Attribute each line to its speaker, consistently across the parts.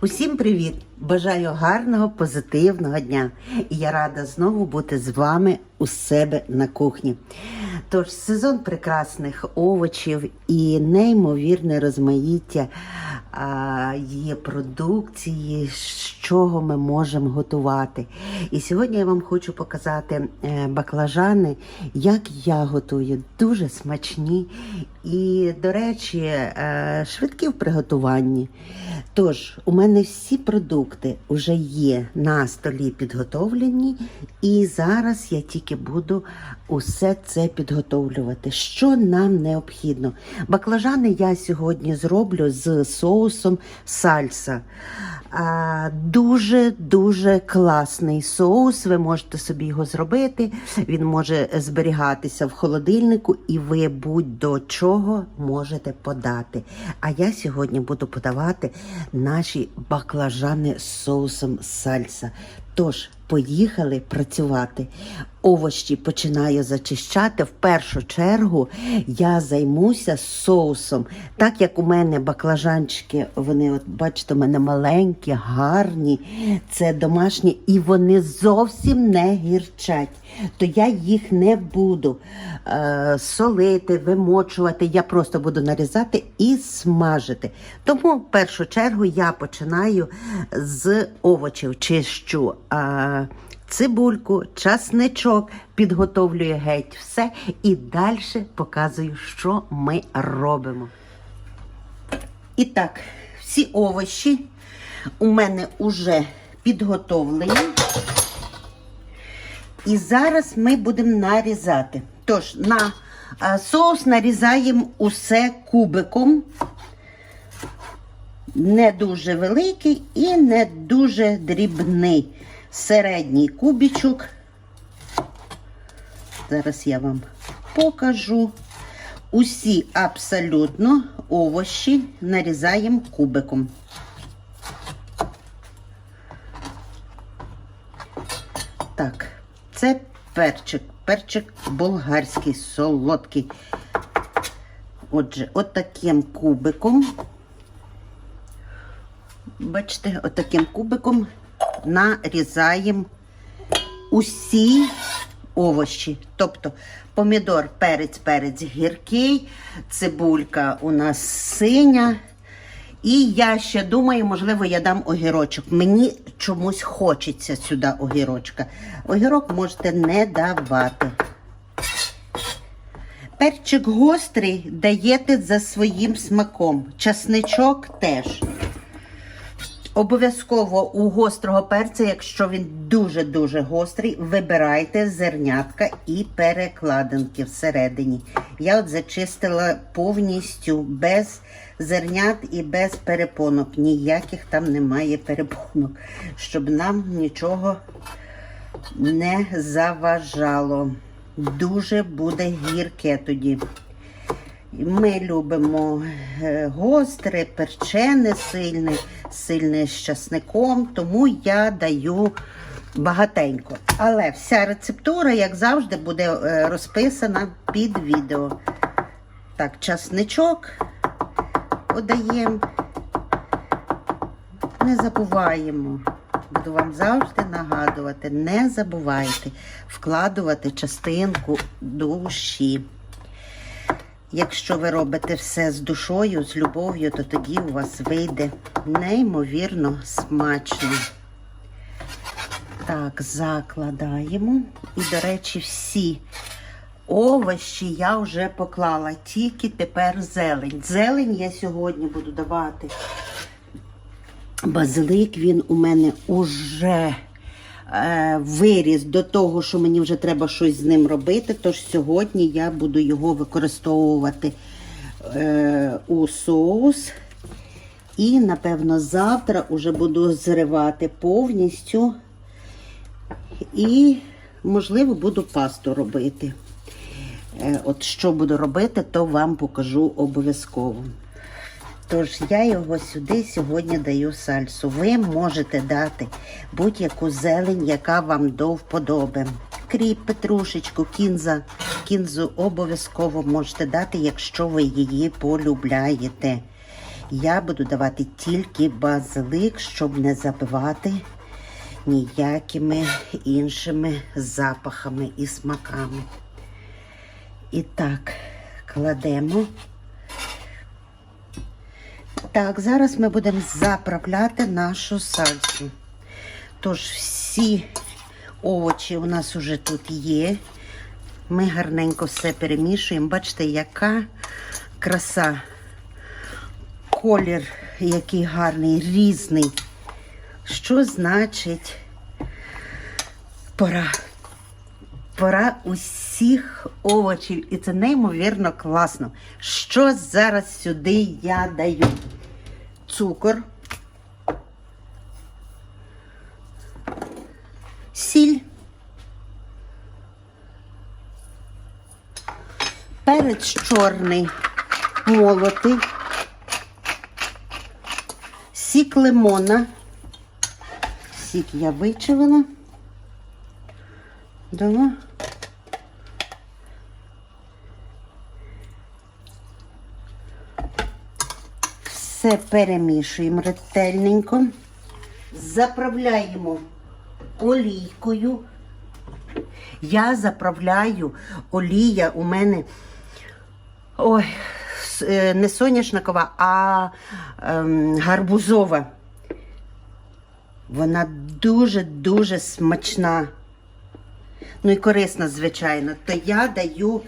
Speaker 1: Усім привіт! Бажаю гарного, позитивного дня. І я рада знову бути з вами у себе на кухні. Тож сезон прекрасних овочів і неймовірне розмаїття є продукції, з чого ми можемо готувати. І сьогодні я вам хочу показати е, баклажани, як я готую. Дуже смачні і, до речі, е, швидкі в приготуванні. Тож, у мене всі продукти вже є на столі підготовлені, і зараз я тільки буду усе це підготовлювати. Що нам необхідно? Баклажани я сьогодні зроблю з соусом сальса. Дуже дуже класний соус. Ви можете собі його зробити. Він може зберігатися в холодильнику, і ви будь-до чого можете подати. А я сьогодні буду подавати наші баклажани з соусом сальса. Тож, поїхали працювати. Овощі починаю зачищати. В першу чергу я займуся соусом. Так як у мене баклажанчики, вони, от бачите, у мене маленькі, гарні, це домашні, і вони зовсім не гірчать. То я їх не буду е, солити, вимочувати. Я просто буду нарізати і смажити. Тому в першу чергу я починаю з овочів, чищу. Е, Цибульку, часничок, підготовлюю геть все і далі показую, що ми робимо. І так, всі овочі у мене вже підготовлені. І зараз ми будемо нарізати. Тож, на соус нарізаємо усе кубиком. Не дуже великий і не дуже дрібний. Середній кубічок. Зараз я вам покажу. Усі абсолютно овочі нарізаємо кубиком. Так, це перчик. Перчик болгарський, солодкий. Отже, отаким кубиком. Бачите, отаким кубиком нарізаємо усі овочі. Тобто помідор, перець, перець гіркий, цибулька у нас синя. І я ще думаю, можливо, я дам огірочок. Мені чомусь хочеться сюди огірочка. Огірок можете не давати. Перчик гострий даєте за своїм смаком. Часничок теж. Обов'язково у гострого перця, якщо він дуже-дуже гострий, вибирайте зернятка і перекладинки всередині. Я от зачистила повністю без зернят і без перепонок. Ніяких там немає перепонок, щоб нам нічого не заважало. Дуже буде гірке тоді. Ми любимо е, гостре, перчене, сильне, сильне з часником, тому я даю багатенько. Але вся рецептура, як завжди, буде е, розписана під відео. Так, часничок подаємо. Не забуваємо. Буду вам завжди нагадувати, не забувайте вкладувати частинку душі. Якщо ви робите все з душою, з любов'ю, то тоді у вас вийде неймовірно смачно. Так, закладаємо. І, до речі, всі овочі я вже поклала, тільки тепер зелень. Зелень я сьогодні буду давати. Базилик він у мене уже виріс до того, що мені вже треба щось з ним робити. Тож сьогодні я буду його використовувати е, у соус. І, напевно, завтра вже буду зривати повністю. І, можливо, буду пасту робити. Е, От що буду робити, то вам покажу обов'язково. Тож я його сюди сьогодні даю сальсу. Ви можете дати будь-яку зелень, яка вам до вподоби. Кріп, петрушечку, кінза. Кінзу обов'язково можете дати, якщо ви її полюбляєте. Я буду давати тільки базилик, щоб не забивати ніякими іншими запахами і смаками. І так, кладемо. Так, зараз ми будемо заправляти нашу сальсу. Тож всі овочі у нас вже тут є. Ми гарненько все перемішуємо. Бачите, яка краса. Колір, який гарний, різний. Що значить пора? Пора усіх овочів. І це неймовірно класно. Що зараз сюди я даю? Цукор, сіль, перець чорний, молотий, сік лимона. Сік я вичавила. Дала. Все перемішуємо ретельненько. Заправляємо олійкою. Я заправляю олія у мене. Ой, е, не соняшникова, а ем, гарбузова. Вона дуже-дуже смачна. Ну і корисна, звичайно. То я даю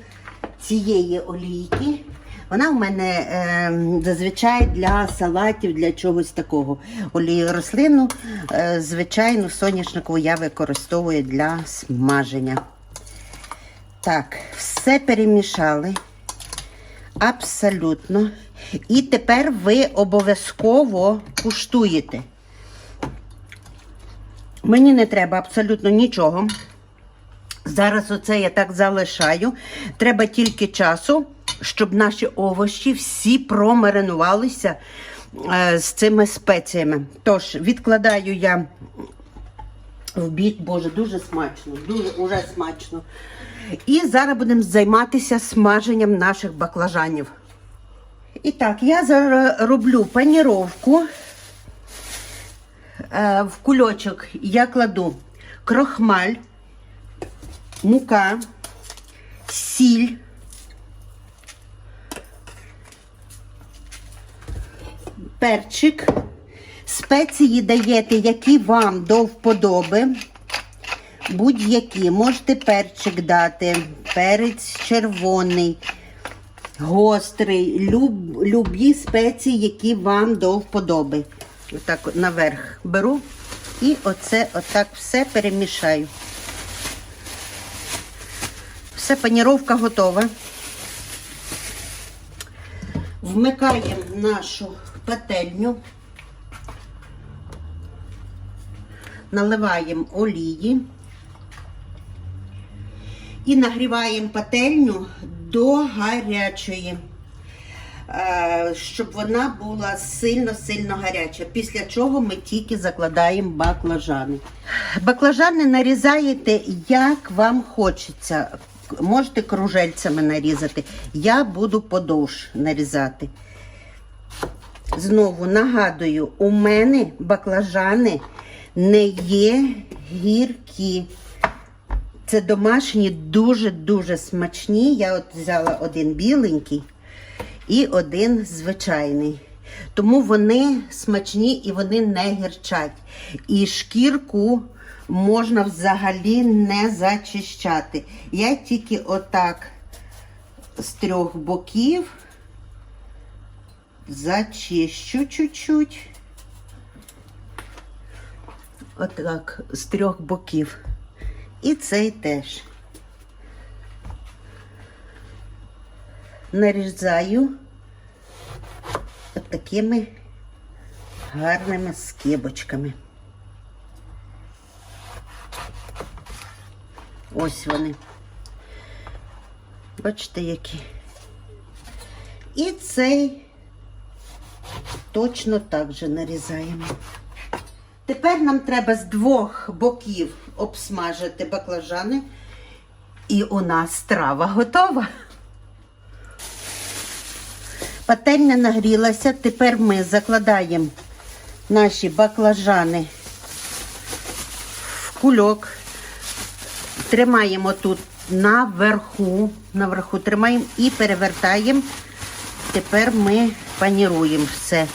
Speaker 1: цієї олійки. Вона у мене е, зазвичай для салатів, для чогось такого. Олію рослину, е, звичайну соняшникову я використовую для смаження. Так, все перемішали. Абсолютно. І тепер ви обов'язково куштуєте. Мені не треба абсолютно нічого. Зараз оце я так залишаю. Треба тільки часу, щоб наші овочі всі промаринувалися е, з цими спеціями. Тож, відкладаю я в бік, боже, дуже смачно, дуже уже смачно. І зараз будемо займатися смаженням наших баклажанів. І так, я зараз роблю паніровку. Е, в кульочок я кладу крохмаль, мука, сіль, перчик. Спеції даєте, які вам до вподоби. Будь-які. Можете перчик дати, перець червоний, гострий, люб, любі спеції, які вам до вподоби. Отак наверх беру і оце отак все перемішаю. Все, паніровка готова. Вмикаємо нашу пательню, наливаємо олії і нагріваємо пательню до гарячої, е, щоб вона була сильно-сильно гаряча. Після чого ми тільки закладаємо баклажани. Баклажани нарізаєте, як вам хочеться. Можете кружельцями нарізати. Я буду подовж нарізати. Знову нагадую, у мене баклажани не є гіркі. Це домашні, дуже-дуже смачні. Я от взяла один біленький і один звичайний. Тому вони смачні і вони не гірчать. І шкірку можна взагалі не зачищати. Я тільки отак з трьох боків зачищу чуть-чуть. Отак, з трьох боків. І цей теж. Нарізаю такими гарними скибочками. Ось вони. Бачите, які. І цей точно так же нарізаємо. Тепер нам треба з двох боків обсмажити баклажани. І у нас страва готова. Пательня нагрілася. Тепер ми закладаємо наші баклажани в кульок. Тримаємо тут наверху, наверху тримаємо і перевертаємо. Тепер ми паніруємо все.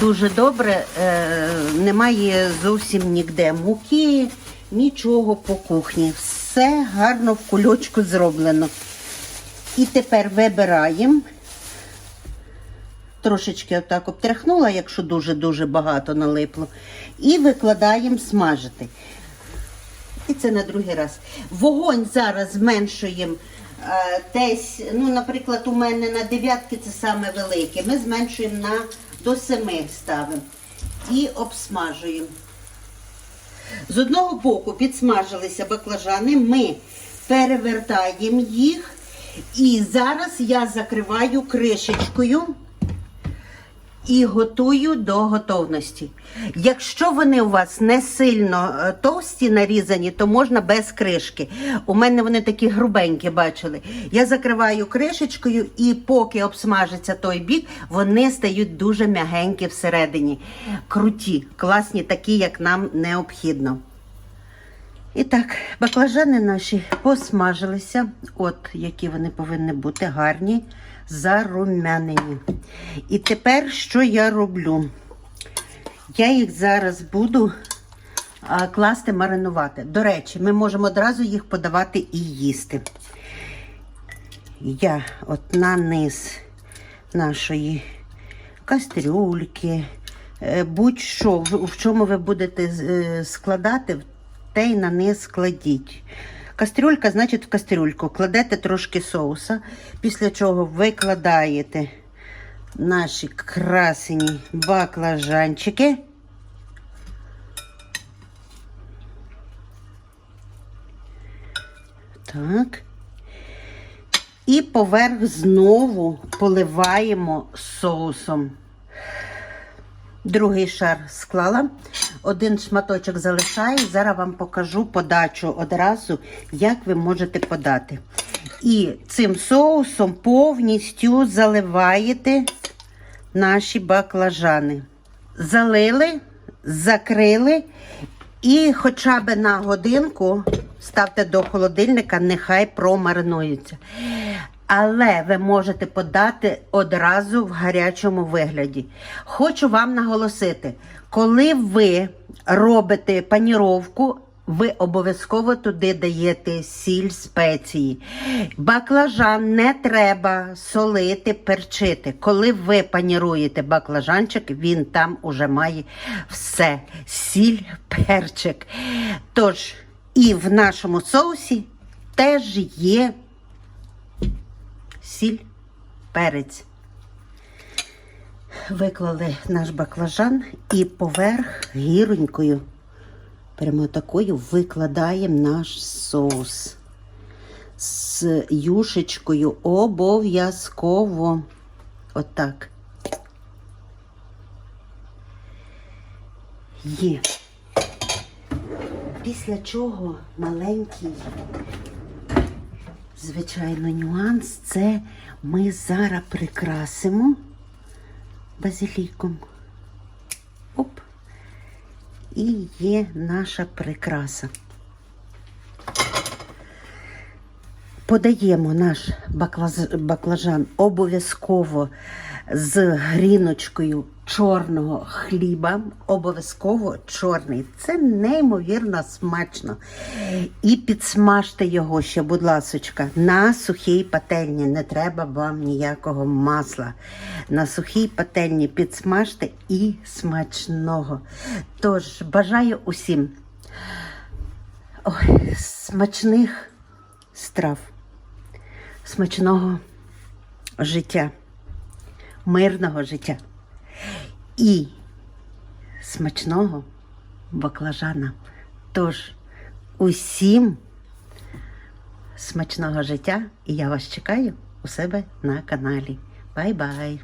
Speaker 1: Дуже добре, е, немає зовсім ніде муки, нічого по кухні. Все гарно в кульочку зроблено. І тепер вибираємо. Трошечки отак обтряхнула, якщо дуже-дуже багато налипло. І викладаємо смажити. І це на другий раз. Вогонь зараз зменшуємо десь, ну, наприклад, у мене на дев'ятки це саме велике. Ми зменшуємо на до семи ставимо і обсмажуємо. З одного боку підсмажилися баклажани, ми перевертаємо їх. І зараз я закриваю кришечкою і готую до готовності. Якщо вони у вас не сильно е, товсті нарізані, то можна без кришки. У мене вони такі грубенькі, бачили. Я закриваю кришечкою, і поки обсмажиться той бік, вони стають дуже м'ягенькі всередині. Круті, класні, такі, як нам необхідно. І так, баклажани наші посмажилися. От які вони повинні бути гарні, зарум'янені. І тепер що я роблю? Я їх зараз буду а, класти маринувати. До речі, ми можемо одразу їх подавати і їсти. Я от на низ нашої кастрюльки, е, будь-що, в чому ви будете е, складати, те й на низ складіть. Кастрюлька, значить, в кастрюльку кладете трошки соуса, після чого викладаєте наші красені баклажанчики. Так. І поверх знову поливаємо соусом. Другий шар склала, один шматочок залишаю. Зараз вам покажу подачу одразу, як ви можете подати. І цим соусом повністю заливаєте наші баклажани. Залили, закрили і хоча б на годинку ставте до холодильника, нехай промаринуються. Але ви можете подати одразу в гарячому вигляді. Хочу вам наголосити, коли ви робите паніровку, ви обов'язково туди даєте сіль спеції. Баклажан не треба солити, перчити. Коли ви паніруєте баклажанчик, він там уже має все. Сіль, перчик. Тож, і в нашому соусі теж є сіль, перець. Виклали наш баклажан і поверх гіронькою, прямо такою викладаємо наш соус з юшечкою обов'язково. Отак. Є. Після чого маленький звичайно, нюанс це ми зараз прикрасимо базиліком. Оп. І є наша прикраса. Подаємо наш баклажан обов'язково з гріночкою чорного хліба. Обов'язково чорний. Це неймовірно смачно. І підсмажте його ще, будь ласочка, на сухій пательні. Не треба вам ніякого масла. На сухій пательні підсмажте і смачного. Тож, бажаю усім ой, смачних страв, смачного життя, мирного життя і смачного баклажана. Тож усім смачного життя, і я вас чекаю у себе на каналі. Бай-бай!